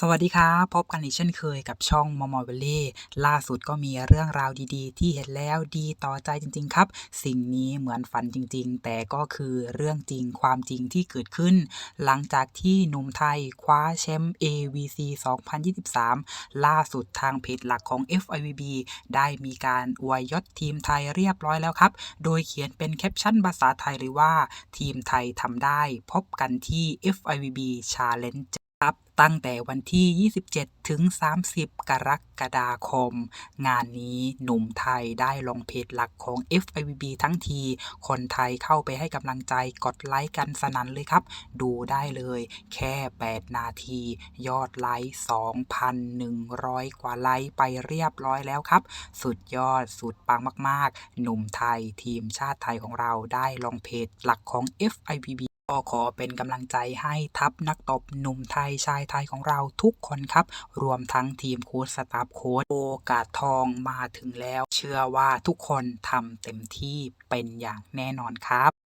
สวัสดีครับพบกันอีกเช่นเคยกับช่องมอมอเวลเล่ล่าสุดก็มีเรื่องราวดีๆ ที่เห็นแล้วดีต่อใจจริง ๆ ครับ สิ่งนี้เหมือนฝันจริง ๆ แต่ก็คือเรื่องจริงความจริงที่เกิดขึ้น หลังจากที่หนุ่มไทยคว้าแชมป์ AVC 2023 ล่าสุดทางเพจหลักของ FIVB ได้มีการอวยยศทีมไทยเรียบร้อยแล้วครับ โดยเขียนเป็นแคปชั่นภาษาไทยเลยว่าทีมไทยทำได้ พบกันที่ FIVB Challenge ครับตั้งแต่วันที่ 27 ถึง 30 กรกฎาคม งานนี้หนุ่มไทยได้ลงเพจหลักของ FIVB ทั้งที คนไทยเข้าไปให้กำลังใจกดไลค์กันสนั่นเลยครับ ดูได้เลย แค่ 8 นาที ยอดไลค์ 2,100 กว่าไลค์ไปเรียบร้อยแล้วครับ สุดยอดสุดปังมาก ๆ หนุ่มไทยทีมชาติไทยของเราได้ลงเพจหลักของ FIVB ก็ขอเป็นกำลังใจให้ทัพนักตบหนุ่มไทยชายไทยของเราทุกคนครับ รวมทั้งทีมโค้ชสตาฟโค้ชโอกาสทองมาถึงแล้ว เชื่อว่าทุกคนทำเต็มที่เป็นอย่างแน่นอนครับ